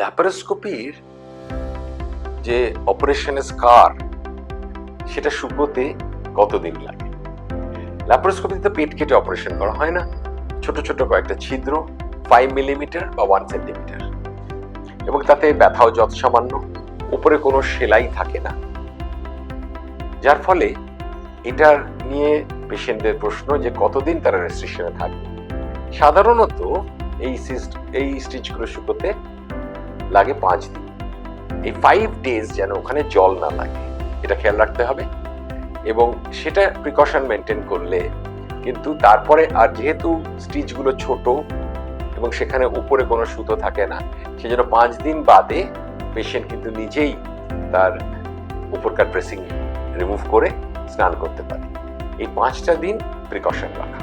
ল্যাপারোস্কোপির যে অপারেশনের স্কার সেটা শুকোতে কতদিন লাগে? ল্যাপারোস্কোপিতে পেট কেটে অপারেশন করা হয় না। ছোট ছোট কয়েকটা ছিদ্র ফাইভ মিলিমিটার বা ওয়ান সেন্টিমিটার এবং তাতে ব্যথাও যত সামান্য উপরে কোনো সেলাই থাকে না। যার ফলে এটার নিয়ে পেশেন্টদের প্রশ্ন যে কতদিন তারা রেস্ট্রিকশনে থাকবে? সাধারণত এই সিস্ট এই স্টিচগুলো শুকোতে লাগে পাঁচ দিন। এই ফাইভ ডেজ যেন ওখানে জল না লাগে, এটা খেয়াল রাখতে হবে। এবং সেটা প্রিকশন মেনটেন করলে কিন্তু তারপরে আর যেহেতু স্টিচগুলো ছোট এবং সেখানে উপরে কোনো সুতো থাকে না সেজন্য পাঁচ দিন বাদে পেশেন্ট কিন্তু নিজেই তার উপরকার ড্রেসিং রিমুভ করে স্নান করতে পারে। এই পাঁচটা দিন প্রিকশন রাখা।